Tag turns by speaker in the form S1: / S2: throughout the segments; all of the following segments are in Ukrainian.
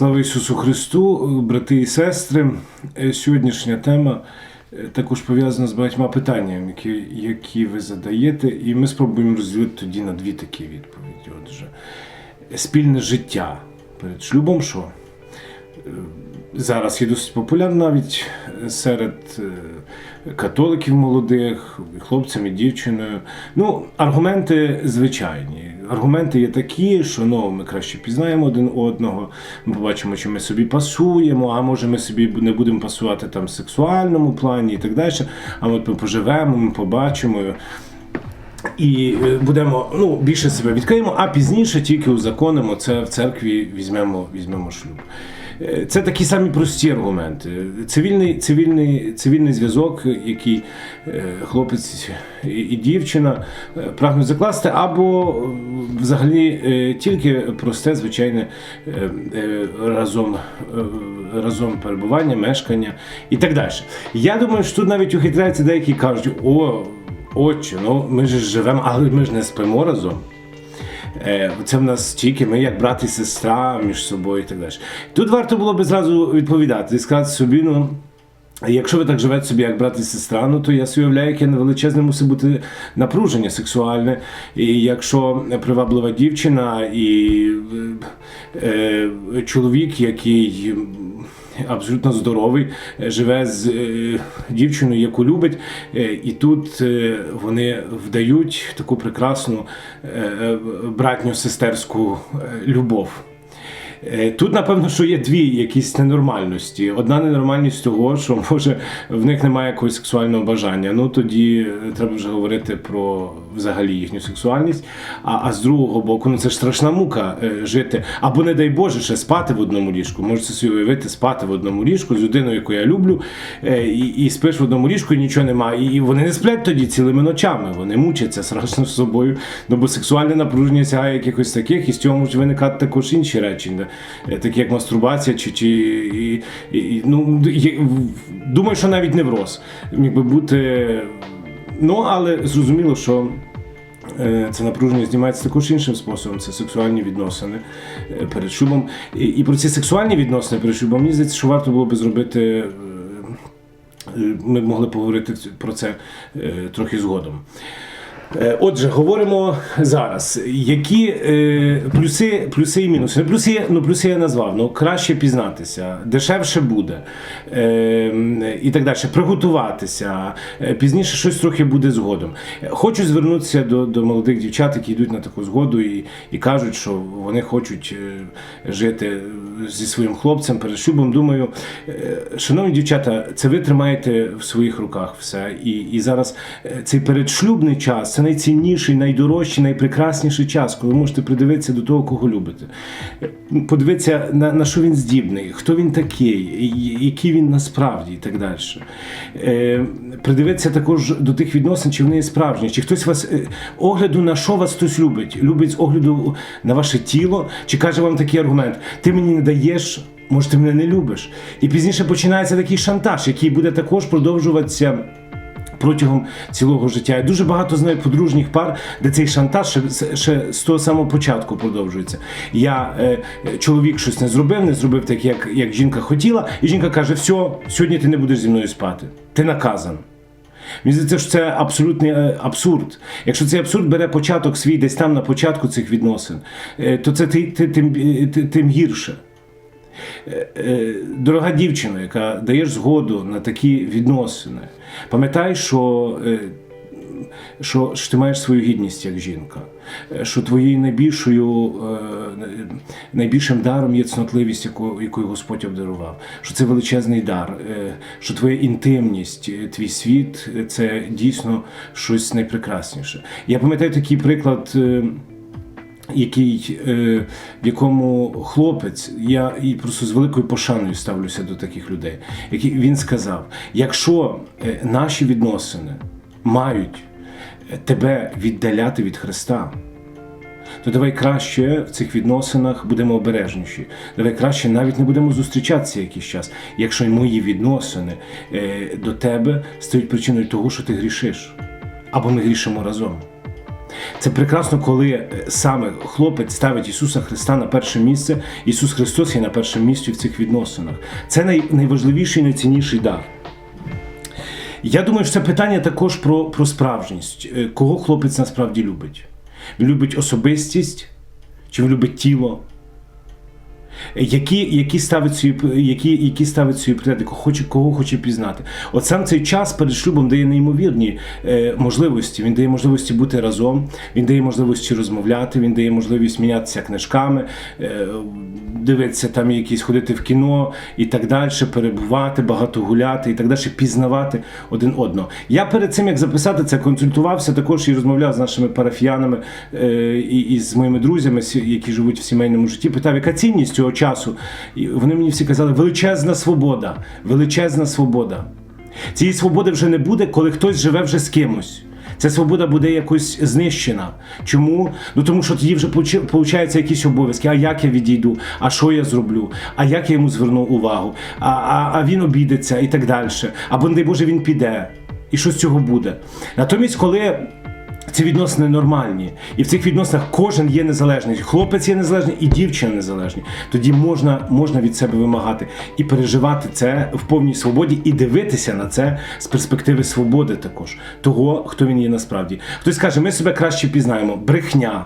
S1: Слава Ісусу Христу, брати і сестри. Е, Сьогоднішня тема е, також пов'язана з багатьма питаннями, які, які ви задаєте, і ми спробуємо розділити тоді на дві такі відповіді. Отже, спільне життя перед шлюбом, що е, зараз є досить популярно навіть серед е, католиків молодих, і хлопцем і дівчиною. Ну, аргументи звичайні. Аргументи є такі, що ну, ми краще пізнаємо один одного, ми побачимо, чи ми собі пасуємо, а може ми собі не будемо пасувати там в сексуальному плані і так далі. А от ми поживемо, ми побачимо. І е, будемо ну, більше себе відкриємо, а пізніше тільки узаконимо це в церкві візьмемо, візьмемо шлюб. Це такі самі прості аргументи. Цивільний, цивільний, цивільний зв'язок, який е, хлопець і- дівчина е, прагнуть закласти, або взагалі е, тільки просте, звичайне разом, разом перебування, мешкання і так далі. Я думаю, що тут навіть ухитряються деякі кажуть, о. Отче, ну ми ж живемо, але ми ж не спимо разом. Е, Це в нас тільки ми, як брат і сестра між собою і так далі. Тут варто було би зразу відповідати і сказати собі, ну. Якщо ви так живете собі, як брат і сестра, ну то я собі уявляю, яке величезне мусить бути напруження сексуальне. І якщо приваблива дівчина і е, е, чоловік, який абсолютно здоровий, е, живе з е, дівчиною, яку любить, е, і тут вони вдають таку прекрасну братню сестерську е, любов. Е, Тут, напевно, що є дві якісь ненормальності. Одна ненормальність того, що може в них немає якогось сексуального бажання. Ну тоді е, треба вже говорити про взагалі їхню сексуальність. А, а з другого боку, ну це ж страшна мука е, жити. Або, не дай Боже, ще спати в одному ліжку. Можете собі уявити, спати в одному ліжку з людиною, яку я люблю, і, і спиш в одному ліжку, і нічого немає. І, вони не сплять тоді цілими ночами. Вони мучаться страшно з собою. Ну бо сексуальне напруження сягає якихось таких, і з цього можуть виникати також інші речі, такі як мастурбація, чи, чи і, і, ну, думаю, що навіть невроз міг би бути. Ну, але зрозуміло, що. Е, Це напруження знімається також іншим способом. Це сексуальні відносини е, перед шлюбом. І, про ці сексуальні відносини перед шлюбом мені здається, що варто було би зробити. е, е, Ми б могли поговорити про це е, трохи згодом. Е, Отже, говоримо зараз. Які е, плюси, плюси і мінуси? Ну, плюси, ну, плюси я назвав. Ну, краще пізнатися, дешевше буде е, і так далі. Приготуватися, е, пізніше щось трохи буде згодом. Хочу звернутися до, до молодих дівчат, які йдуть на таку згоду і, і кажуть, що вони хочуть е, жити зі своїм хлопцем перед шлюбом. Думаю, шановні дівчата, це ви тримаєте в своїх руках все. І, і зараз цей передшлюбний час це найцінніший, найдорожчий, найпрекрасніший час, коли ви можете придивитися до того, кого любите. Подивитися на, на що він здібний, хто він такий, який він насправді і так далі. Е, Придивитися також до тих відносин, чи вони є справжні, чи хтось вас е, огляду на що вас хтось любить, любить з огляду на ваше тіло, чи каже вам такий аргумент: ти мені не даєш. Може, ти мене не любиш. І пізніше починається такий шантаж, який буде також продовжуватися протягом цілого життя. Я дуже багато знаю подружніх пар, де цей шантаж ще, ще з того самого початку продовжується. Я е, чоловік щось не зробив, не зробив так, як, як жінка хотіла, і жінка каже: все, сьогодні ти не будеш зі мною спати. Ти наказан. Мені здається, що це абсолютний е, абсурд. Якщо цей абсурд бере початок свій десь там на початку цих відносин, е, то це ти- ти- тим, е, ти- тим гірше. Дорога дівчина, яка даєш згоду на такі відносини, пам'ятай, що, е, що, що ти маєш свою гідність як жінка, е, що твоєю найбільшою, е, найбільшим даром є цнотливість, яку, якою Господь обдарував, що це величезний дар, що твоя інтимність, твій світ це дійсно щось найпрекрасніше. Я пам'ятаю такий приклад. Який, е, в якому хлопець, я і просто з великою пошаною ставлюся до таких людей, який він сказав: якщо е, наші відносини мають е, тебе віддаляти від Христа, то давай краще в цих відносинах будемо обережніші. Давай краще навіть не будемо зустрічатися якийсь час, якщо й мої відносини е, до тебе стають причиною того, що ти грішиш. Або ми грішимо разом. Це прекрасно, коли е, саме хлопець ставить Ісуса Христа на перше місце. Ісус Христос є на першому місці в цих відносинах. Це най, найважливіший, найцінніший дар. Я думаю, що це питання також про, про справжність. Е, Кого хлопець насправді любить? Він любить особистість, чи він любить тіло? Які, які ставить свої, які, які ставить свої пріоритети, кого хоче, кого хоче пізнати. От сам цей час перед шлюбом дає неймовірні е, можливості. Він дає можливості бути разом, він дає можливості розмовляти, він дає можливість мінятися книжками, е, дивитися там якісь ходити в кіно і так далі, перебувати, багато гуляти і так далі, пізнавати один одного. Я перед цим як записати це консультувався також і розмовляв з нашими парафіянами е, і, і з моїми друзями, які живуть в сімейному житті. Питав, яка цінність цього часу? І вони мені всі казали, величезна свобода, величезна свобода. Цієї свободи вже не буде, коли хтось живе вже з кимось. Ця свобода буде якось знищена. Чому? Ну тому що тоді вже виходить якісь обов'язки. А як я відійду? А що я зроблю? А як я йому зверну увагу? А, а, а він обідеться і так далі. Або, не дай Боже, він піде. І що з цього буде? Натомість, коли ці відносини нормальні, і в цих відносинах кожен є незалежний. Хлопець є незалежний і дівчина незалежні. Тоді можна, можна від себе вимагати і переживати це в повній свободі, і дивитися на це з перспективи свободи також, того, хто він є насправді. Хтось каже, ми себе краще пізнаємо. Брехня.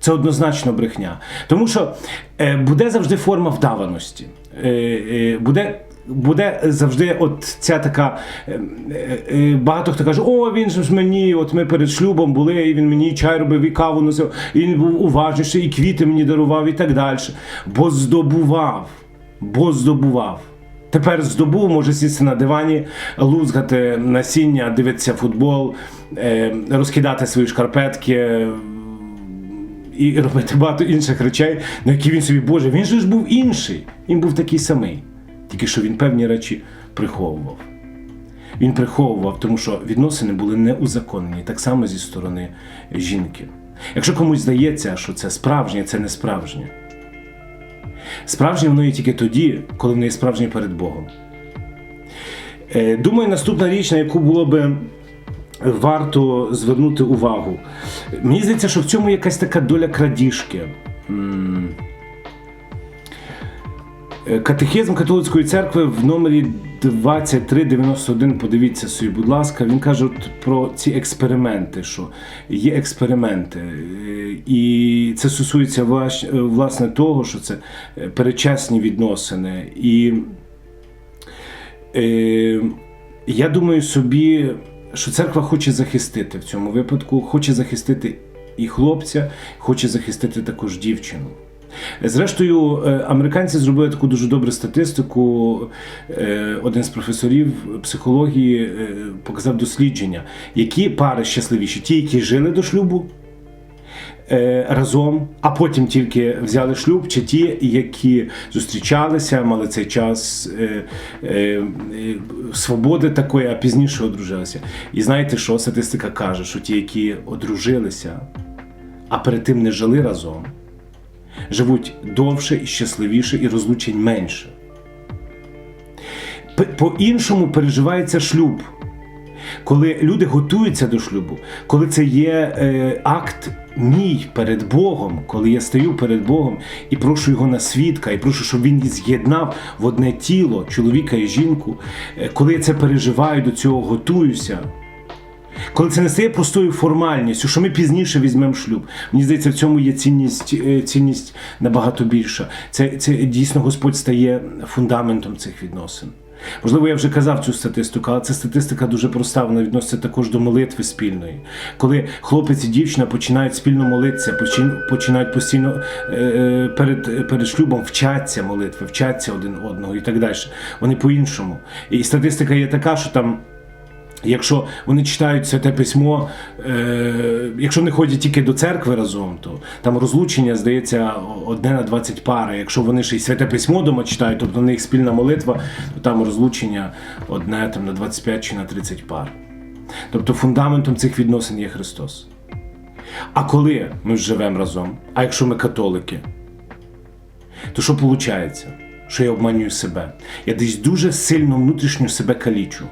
S1: Це однозначно брехня. Тому що е, буде завжди форма вдаваності. Е, е, буде. Буде завжди от ця така. е, е, е, Багато хто каже, о, він ж мені, от ми перед шлюбом були, і він мені чай робив, і каву носив, і він був уважніший, і квіти мені дарував, і так далі. Бо здобував. Бо здобував. Тепер здобув, може сісти на дивані, лузгати насіння, дивитися футбол, розкидати свої шкарпетки, і робити багато інших речей, на які він собі Боже, він же ж був інший. Він був такий самий. Тільки що він певні речі приховував. Він приховував, тому що відносини були неузаконені, так само зі сторони жінки. Якщо комусь здається, що це справжнє, це не справжнє. Справжнє воно є тільки тоді, коли воно є справжнє перед Богом. Е, Думаю, наступна річ, на яку було би варто звернути увагу. Мені здається, що в цьому якась така доля крадіжки. Е, католицької церкви в номері 2391, подивіться собі, будь ласка, він каже про ці експерименти, що є експерименти. Е, І це стосується е, власне того, що це перечесні відносини. І е, я думаю собі, що церква хоче захистити в цьому випадку, хоче захистити і хлопця, хоче захистити також дівчину. Зрештою, е, американці зробили таку дуже добру статистику. Е, Один з професорів психології е, показав дослідження, які пари щасливіші, ті, які жили до шлюбу разом, а потім тільки взяли шлюб, чи ті, які зустрічалися, мали цей час свободи такої, а пізніше одружилися. І знаєте, що статистика каже, що ті, які одружилися, а перед тим не жили разом, живуть довше і щасливіше, і розлучень менше. По-іншому переживається шлюб. Коли люди готуються до шлюбу, коли це є е, акт мій перед Богом, коли я стою перед Богом і прошу його на свідка, і прошу, щоб він з'єднав в одне тіло чоловіка і жінку, е, коли я це переживаю, до цього готуюся. Коли це не стає простою формальністю, що ми пізніше візьмемо шлюб. Мені здається, в цьому є цінність, е, цінність набагато більша. Це, це дійсно Господь стає фундаментом цих відносин. Можливо, я вже казав цю статистику, але ця статистика дуже проста. Вона відноситься також до молитви спільної. Коли хлопець і дівчина починають спільно молитися, починають постійно е, е, перед, перед шлюбом вчаться молитви, вчаться один одного і так далі. Вони по-іншому. І статистика є така, що там. Якщо вони читають святе письмо, е, якщо не ходять тільки до церкви разом, то там розлучення здається одне на 20 пар. Якщо вони ще й святе письмо дома читають, тобто в них спільна молитва, то там розлучення одне там, на 25 чи на 30 пар. Тобто фундаментом цих відносин є Христос. А коли ми живемо разом, а якщо ми католики, то що виходить? Що я обманюю себе? Я десь дуже сильно внутрішньо себе калічу.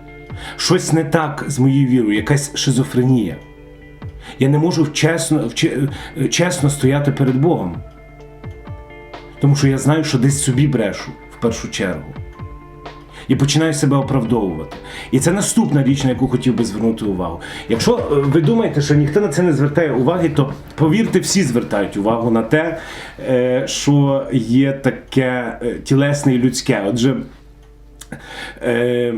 S1: Щось не так з моєю вірою, якась шизофренія. Я не можу чесно, е, чесно стояти перед Богом. Тому що я знаю, що десь собі брешу в першу чергу. І починаю себе оправдовувати. І це наступна річ, на яку хотів би звернути увагу. Якщо е, ви думаєте, що ніхто на це не звертає уваги, то повірте, всі звертають увагу на те, е, що є таке тілесне і людське. Отже, Е,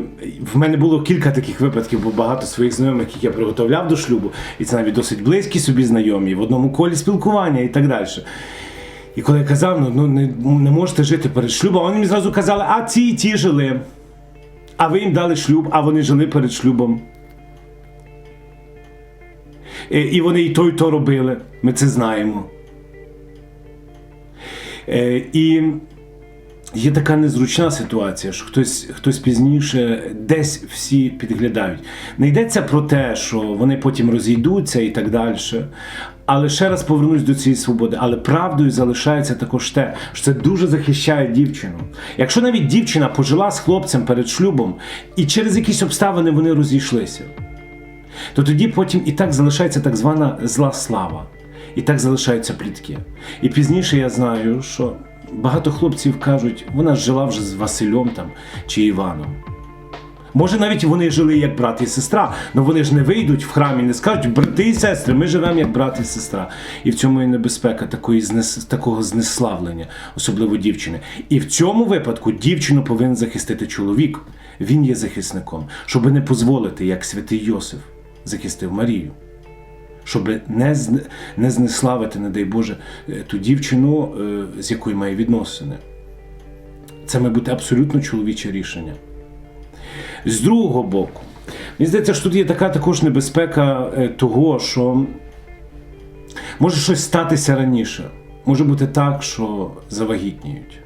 S1: в мене було кілька таких випадків, бо багато своїх знайомих, яких я приготовляв до шлюбу, і це навіть досить близькі собі знайомі, в одному колі спілкування і так далі. І коли я казав, ну, ну не, не можете жити перед шлюбом, вони мені зразу казали, а ці і ті жили. А ви їм дали шлюб, а вони жили перед шлюбом. Е, І вони і то, і то робили. Ми це знаємо. Е, І є така незручна ситуація, що хтось, хтось пізніше десь всі підглядають. Не йдеться про те, що вони потім розійдуться і так далі. Але ще раз повернусь до цієї свободи. Але правдою залишається також те, що це дуже захищає дівчину. Якщо навіть дівчина пожила з хлопцем перед шлюбом, і через якісь обставини вони розійшлися, то тоді потім і так залишається так звана зла слава, і так залишаються плітки. І пізніше я знаю, що багато хлопців кажуть, вона жила вже з Василем там чи Іваном. Може, навіть вони жили як брат і сестра, але вони ж не вийдуть в храм і не скажуть, брати і сестри, ми живемо як брат і сестра. І в цьому і небезпека такої знес... такого знеславлення, особливо дівчини. І в цьому випадку дівчину повинен захистити чоловік. Він є захисником, щоб не дозволити, як святий Йосиф захистив Марію. Щоб не, не знеславити, не дай Боже, е, ту дівчину, е, з якою має відносини. Це має бути абсолютно чоловіче рішення. З другого боку, мені здається, що тут є така також небезпека е, того, що може щось статися раніше. Може бути так, що завагітніють.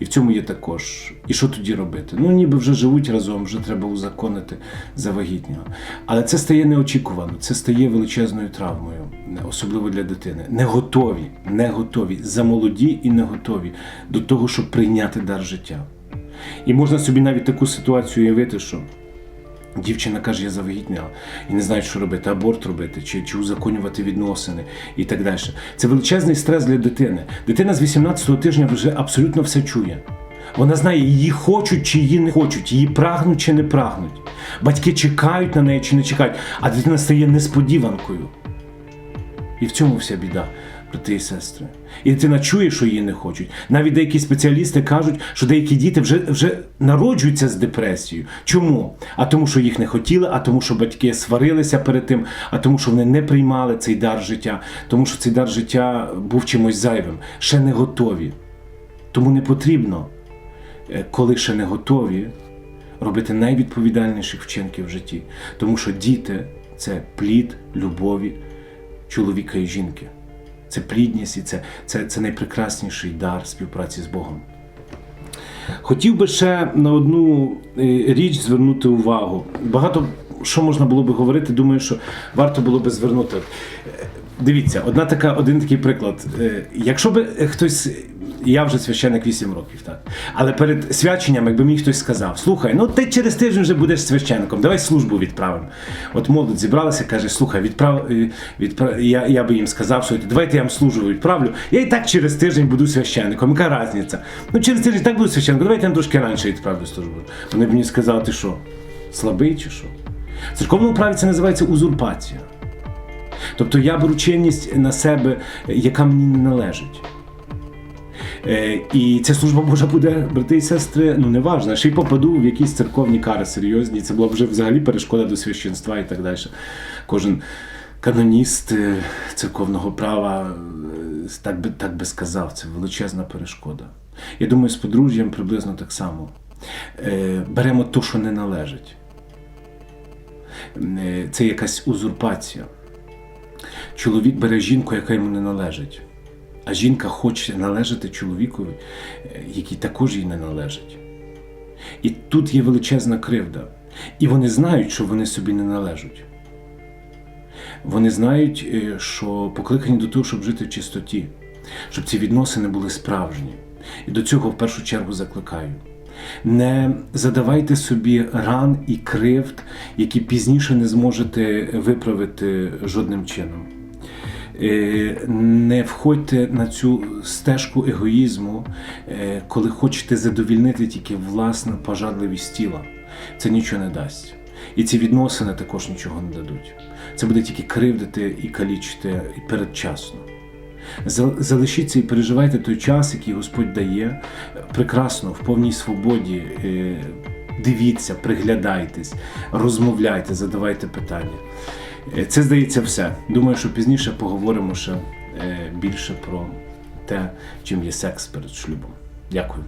S1: І в цьому є також. І що тоді робити? Ну, ніби вже живуть разом, вже треба узаконити завагітнього. Але це стає неочікувано, це стає величезною травмою, особливо для дитини. Не готові, не готові, замолоді і не готові до того, щоб прийняти дар життя. І можна собі навіть таку ситуацію уявити, що дівчина каже, я завагітніла і не знає, що робити, аборт робити, чи, чи узаконювати відносини і так далі. Це величезний стрес для дитини. Дитина з 18-го тижня вже абсолютно все чує. Вона знає, її хочуть чи її не хочуть, її прагнуть чи не прагнуть. Батьки чекають на неї чи не чекають, а дитина стає несподіванкою. І в цьому вся біда, брати і сестри. І дитина чує, що її не хочуть. Навіть деякі спеціалісти кажуть, що деякі діти вже, вже народжуються з депресією. Чому? А тому, що їх не хотіли, а тому, що батьки сварилися перед тим, а тому, що вони не приймали цей дар життя, тому що цей дар життя був чимось зайвим, ще не готові. Тому не потрібно, е, коли ще не готові, робити найвідповідальніших вчинків в житті. Тому що діти це плід любові чоловіка і жінки. Це плідність і це, це, це найпрекрасніший дар співпраці з Богом. Хотів би ще на одну е, річ звернути увагу. Багато що можна було би говорити, думаю, що варто було би звернути. Е, Дивіться, одна така, один такий приклад. Е, Якщо би хтось, я вже священник 8 років, так. Але перед свяченням, якби мені хтось сказав, слухай, ну ти через тиждень вже будеш священником, давай службу відправимо. От молодь зібралася, каже, слухай, відправ, е, відправ... Я, я би їм сказав, що давайте я вам службу відправлю. Я і так через тиждень буду священником. Яка різниця? Ну через тиждень так буду священником, давайте я вам трошки раніше відправлю службу. Вони б мені сказали, ти що, слабий чи що? В церковному праві це називається узурпація. Тобто я беру чинність на себе, яка мені не належить. Е, і ця служба може буде, брати і сестри, ну неважно, ще й попаду в якісь церковні кари серйозні. Це була б вже взагалі перешкода до священства і так далі. Кожен каноніст е, церковного права е, так би, так би сказав, це величезна перешкода. Я думаю, з подружжям приблизно так само. Беремо те, що не належить. Це якась узурпація. Чоловік бере жінку, яка йому не належить. А жінка хоче належати чоловікові, е, який також їй не належить. І тут є величезна кривда. І вони знають, що вони собі не належать. Вони знають, е, що покликані до того, щоб жити в чистоті, щоб ці відносини були справжні. І до цього в першу чергу закликаю. Не задавайте собі ран і кривд, які пізніше не зможете виправити жодним чином. Е, Не входьте на цю стежку егоїзму, е, коли хочете задовільнити тільки власну пожадливість тіла. Це нічого не дасть. І ці відносини також нічого не дадуть. Це буде тільки кривдити і калічити і передчасно. Залишіться і переживайте той час, який Господь дає, прекрасно, в повній свободі. Е, Дивіться, приглядайтесь, розмовляйте, задавайте питання. Е, Це здається все. Думаю, що пізніше поговоримо ще е, більше про те, чим є секс перед шлюбом. Дякую.